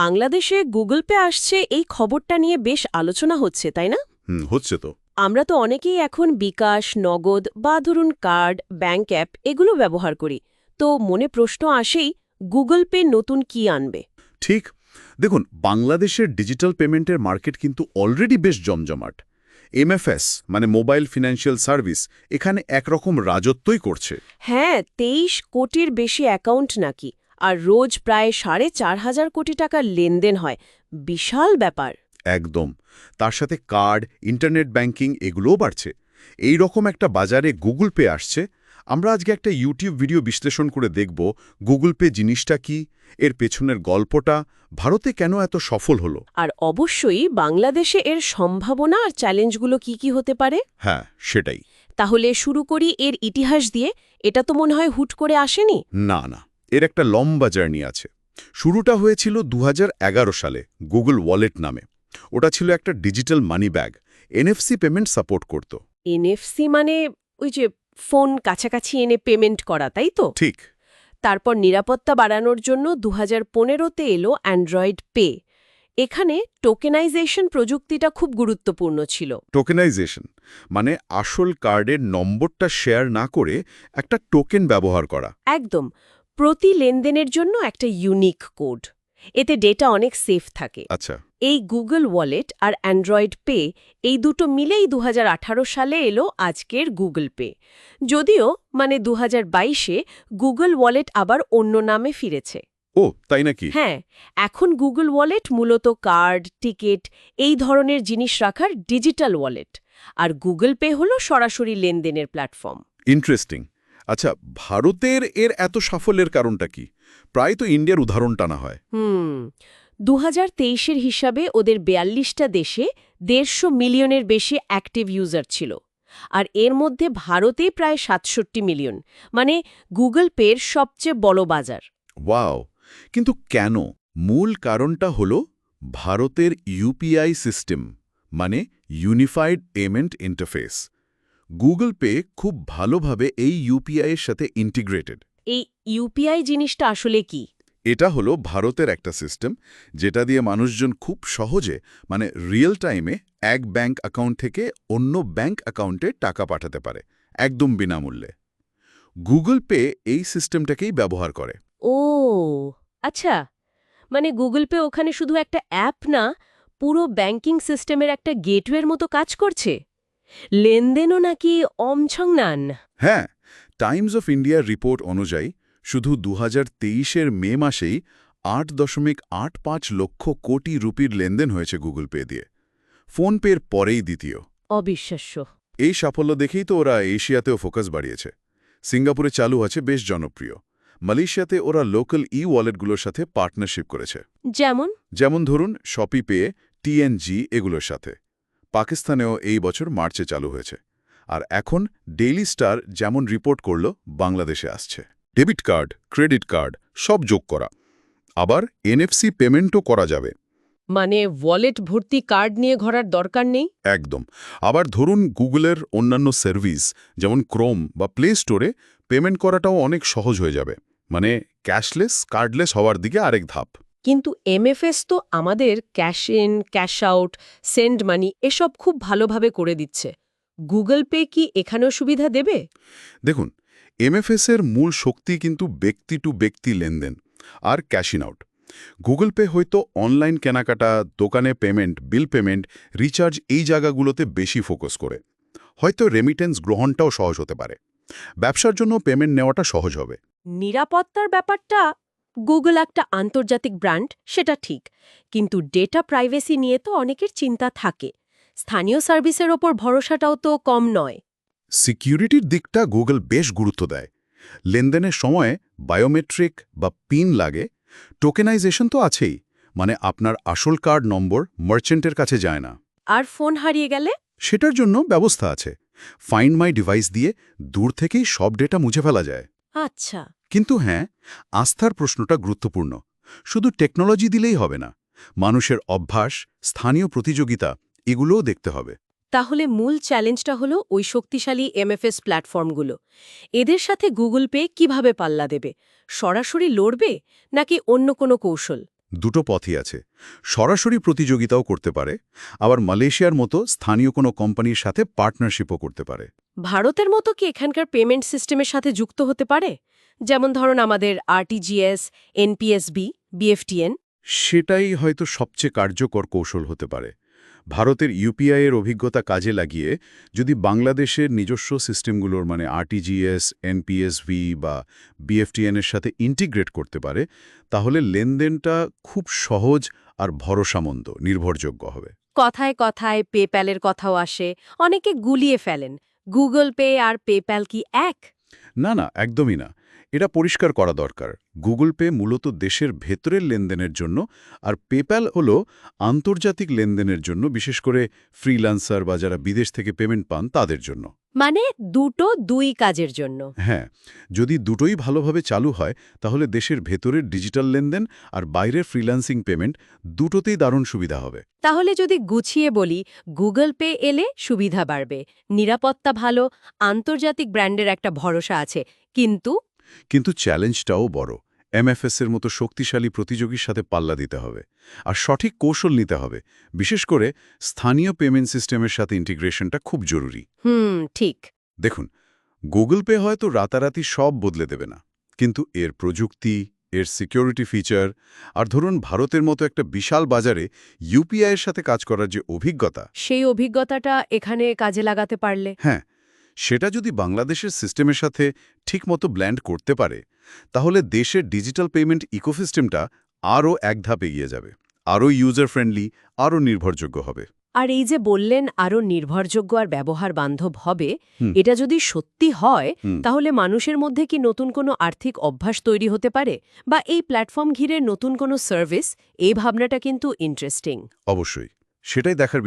বাংলাদেশে Google pay আসছে এই খবরটা নিয়ে বেশ আলোচনা হচ্ছে তাই না? হচ্ছে তো। আমরা তো অনেকেই এখন বিকাশ নগদ বা ধরুন কার্ড ব্যাঙ্ক অ্যাপ এগুলো ব্যবহার করি। তো মনে প্রশ্ন আসেই গুগল পে নতুন কি আনবে? ঠিক। দেখুন বাংলাদেশের ডিজিটাল পেমেন্টের মার্কেট কিন্তু অলরেডি বেশ জমজমাট। এমএফএস মানে মোবাইল ফিনান্সিয়াল সার্ভিস এখানে একরকম রাজত্বই করছে। হ্যাঁ তেইশ কোটির বেশি অ্যাকাউন্ট নাকি। আর রোজ প্রায় সাড়ে চার হাজার কোটি টাকার লেনদেন হয়। বিশাল ব্যাপার। একদম। তার সাথে কার্ড ইন্টারনেট ব্যাংকিং এগুলোও বাড়ছে। এই রকম একটা বাজারে গুগল পে আসছে। আমরা আজকে একটা ইউটিউব ভিডিও বিশ্লেষণ করে দেখব গুগল পে জিনিসটা কি এর পেছনের গল্পটা ভারতে কেন এত সফল হলো? আর অবশ্যই বাংলাদেশে এর সম্ভাবনা আর চ্যালেঞ্জগুলো কি কি হতে পারে? হ্যাঁ সেটাই। তাহলে শুরু করি এর ইতিহাস দিয়ে। এটা তো মনে হয় হুট করে আসেনি? না না। এর একটা লম্বা জার্নি আছে। শুরুটা হয়েছিল দু হাজার এগারো সালে গুগল ওয়ালেট নামে। ওটা ছিল একটা digital money bag. NFC payment support করত। এনএফসি মানে ওই যে ফোন কাছাকাছি এনে পেমেন্ট করা তাই তো? ঠিক। তারপর নিরাপত্তা বাড়ানোর জন্য দু হাজার পনেরোতে এলো অ্যান্ড্রয়েড পে। এখানে টোকেনাইজেশন প্রযুক্তিটা খুব গুরুত্বপূর্ণ ছিল। টোকেনাইজেশন মানে আসল কার্ডের নম্বরটা শেয়ার না করে একটা টোকেন ব্যবহার করা। একদম। প্রতি লেনদেনের জন্য একটা ইউনিক কোড এতে ডেটা অনেক সেফ থাকে। আচ্ছা। এই গুগল ওয়ালেট আর অ্যান্ড্রয়েড পে এই দুটো মিলেই দু হাজার আঠারো সালে এলো আজকের গুগল পে যদিও মানে দু বাইশে গুগল ওয়ালেট আবার অন্য নামে ফিরেছে। ও তাই নাকি? হ্যাঁ এখন গুগল ওয়ালেট মূলত কার্ড টিকিট এই ধরনের জিনিস রাখার ডিজিটাল ওয়ালেট আর গুগল পে হলো সরাসরি লেনদেনের প্ল্যাটফর্ম ইন্টারেস্টিং আচ্ছা ভারতের এর এত সাফল্যের কারণটা কি? প্রায় তো ইন্ডিয়ার উদাহরণ টানা হয়। হুম দু হাজার তেইশের হিসাবে ওদের বেয়াল্লিশটা দেশে দেড়শো মিলিয়নের বেশি অ্যাক্টিভ ইউজার ছিল। আর এর মধ্যে ভারতে প্রায় সাতষট্টি মিলিয়ন। মানে গুগল পের সবচেয়ে বড় বাজার। ওয়াও! কিন্তু কেন? মূল কারণটা হল ভারতের ইউপিআই সিস্টেম মানে unified payment interface Google pay খুব ভালোভাবে এই ইউপিআই এর সাথে ইন্টিগ্রেটেড এই ইউপিআই জিনিসটা আসলে কি? এটা হলো ভারতের একটা সিস্টেম যেটা দিয়ে মানুষজন খুব সহজে মানে রিয়েল টাইমে এক ব্যাংক অ্যাকাউন্ট থেকে অন্য ব্যাংক অ্যাকাউন্টে টাকা পাঠাতে পারে একদম বিনামূল্যে। গুগল পে এই সিস্টেমটাকেই ব্যবহার করে। ও আচ্ছা। মানে গুগল পে ওখানে শুধু একটা অ্যাপ না পুরো ব্যাংকিং সিস্টেমের একটা গেটওয়ের মতো কাজ করছে? লেনদেনও নাকি অমছং নান? হ্যাঁ টাইমস অফ ইন্ডিয়ার রিপোর্ট অনুযায়ী শুধু দু হাজার মে মাসেই আট দশমিক আট পাঁচ লক্ষ কোটি রুপির লেনদেন হয়েছে গুগল পে দিয়ে। ফোনপের পরেই দ্বিতীয়। অবিশ্বাস্য। এই সাফল্য দেখেই তো ওরা এশিয়াতেও ফোকাস বাড়িয়েছে। সিঙ্গাপুরে চালু আছে বেশ জনপ্রিয়। মালয়েশিয়াতে ওরা লোকাল ই ওয়ালেটগুলোর সাথে পার্টনারশিপ করেছে। যেমন? যেমন ধরুন শপি পে টিএনজি এগুলোর সাথে। পাকিস্তানেও এই বছর মার্চে চালু হয়েছে। আর এখন ডেইলি স্টার যেমন রিপোর্ট করল বাংলাদেশে আসছে। ডেবিট কার্ড ক্রেডিট কার্ড সব যোগ করা। আবার এনএফসি পেমেন্টও করা যাবে। মানে ওয়ালেট ভর্তি কার্ড নিয়ে ঘোরার দরকার নেই? একদম। আবার ধরুন গুগলের অন্যান্য সার্ভিস যেমন ক্রোম বা প্লে স্টোরে পেমেন্ট করাটাও অনেক সহজ হয়ে যাবে। মানে ক্যাশলেস কার্ডলেস হওয়ার দিকে আরেক ধাপ। কিন্তু এমএফএস তো আমাদের cash in cash out send money এসব খুব ভালোভাবে করে দিচ্ছে। গুগল পে কি এখানেও সুবিধা দেবে? দেখুন এমএফএসের মূল শক্তি কিন্তু ব্যক্তি টু ব্যক্তি লেনদেন আর cash in out Google pay হয়তো অনলাইন কেনাকাটা দোকানে পেমেন্ট বিল পেমেন্ট রিচার্জ এই জায়গাগুলোতে বেশি ফোকাস করে। হয়তো রেমিটেন্স গ্রহণটাও সহজ হতে পারে। ব্যবসার জন্য পেমেন্ট নেওয়াটা সহজ হবে। নিরাপত্তার ব্যাপারটা গুগল একটা আন্তর্জাতিক ব্র্যান্ড সেটা ঠিক। কিন্তু ডেটা প্রাইভেসি নিয়ে তো অনেকের চিন্তা থাকে। স্থানীয় সার্ভিসের ওপর ভরসাটাও তো কম নয়। সিকিউরিটির দিকটা গুগল বেশ গুরুত্ব দেয়। লেনদেনের সময় বায়োমেট্রিক বা পিন লাগে টোকেনাইজেশন তো আছেই। মানে আপনার আসল কার্ড নম্বর মার্চেন্টের কাছে যায় না। আর ফোন হারিয়ে গেলে? সেটার জন্য ব্যবস্থা আছে। ফাইন্ড মাই ডিভাইস দিয়ে দূর থেকেই সব ডেটা মুছে ফেলা যায়। আচ্ছা। কিন্তু হ্যাঁ আস্থার প্রশ্নটা গুরুত্বপূর্ণ। শুধু টেকনোলজি দিলেই হবে না মানুষের অভ্যাস স্থানীয় প্রতিযোগিতা এগুলোও দেখতে হবে। তাহলে মূল চ্যালেঞ্জটা হলো ওই শক্তিশালী এমএফএস প্ল্যাটফর্মগুলো। এদের সাথে গুগল পে কীভাবে পাল্লা দেবে? সরাসরি লড়বে নাকি অন্য কোনো কৌশল? দুটো পথই আছে। সরাসরি প্রতিযোগিতাও করতে পারে আবার মালয়েশিয়ার মতো স্থানীয় কোনো কোম্পানির সাথে পার্টনারশিপও করতে পারে। ভারতের মতো কি এখানকার পেমেন্ট সিস্টেমের সাথে যুক্ত হতে পারে? যেমন ধরুন আমাদের আরটিজিএস এনপিএসবি বিএফটিএন সেটাই হয়তো সবচেয়ে কার্যকর কৌশল হতে পারে। ভারতের ইউপিআই এর অভিজ্ঞতা কাজে লাগিয়ে যদি বাংলাদেশের নিজস্ব সিস্টেমগুলোর মানে আরটিজিএস এনপিএসভি বা বিএফটিএন এর সাথে ইন্টিগ্রেট করতে পারে তাহলে লেনদেনটা খুব সহজ আর ভরসামন্দ নির্ভরযোগ্য হবে। কথায় কথায় পেপ্যালের কথাও আসে অনেকে গুলিয়ে ফেলেন। গুগল পে আর পেপ্যাল কি এক? না না একদমই না। এটা পরিষ্কার করা দরকার। গুগল পে মূলত দেশের ভেতরের লেনদেনের জন্য আর পেপ্যাল হলো আন্তর্জাতিক লেনদেনের জন্য বিশেষ করে ফ্রিল্যান্সার বা যারা বিদেশ থেকে পেমেন্ট পান তাদের জন্য। মানে দুটো দুই কাজের জন্য। হ্যাঁ যদি দুটোই ভালোভাবে চালু হয় তাহলে দেশের ভেতরের ডিজিটাল লেনদেন আর বাইরের ফ্রিল্যান্সিং পেমেন্ট দুটোতেই দারুণ সুবিধা হবে। তাহলে যদি গুছিয়ে বলি গুগল পে এলে সুবিধা বাড়বে। নিরাপত্তা ভালো আন্তর্জাতিক ব্র্যান্ডের একটা ভরসা আছে। কিন্তু কিন্তু চ্যালেঞ্জটাও বড়। এমএফএস এর মতো শক্তিশালী প্রতিযোগীর সাথে পাল্লা দিতে হবে আর সঠিক কৌশল নিতে হবে। বিশেষ করে স্থানীয় পেমেন্ট সিস্টেমের সাথে ইন্টিগ্রেশনটা খুব জরুরি। হুম ঠিক। দেখুন গুগল পে হয়তো রাতারাতি সব বদলে দেবে না কিন্তু এর প্রযুক্তি এর সিকিউরিটি ফিচার আর ধরুন ভারতের মতো একটা বিশাল বাজারে ইউপিআই এর সাথে কাজ করার যে অভিজ্ঞতা সেই অভিজ্ঞতাটা এখানে কাজে লাগাতে পারলে। হ্যাঁ সেটা যদি বাংলাদেশের সিস্টেমের সাথে ঠিকমতো ব্ল্যান্ড করতে পারে তাহলে দেশের ডিজিটাল পেমেন্ট ইকোসিস্টেমটা আরও এক ধাপ এগিয়ে যাবে আরও ইউজার ফ্রেন্ডলি আরও নির্ভরযোগ্য হবে। আর এই যে বললেন আরও নির্ভরযোগ্য আর ব্যবহার বান্ধব হবে এটা যদি সত্যি হয় তাহলে মানুষের মধ্যে কি নতুন কোনো আর্থিক অভ্যাস তৈরি হতে পারে? বা এই প্ল্যাটফর্ম ঘিরে নতুন কোনো সার্ভিস এই ভাবনাটা কিন্তু ইন্টারেস্টিং। অবশ্যই সেটাই দেখার বিষয়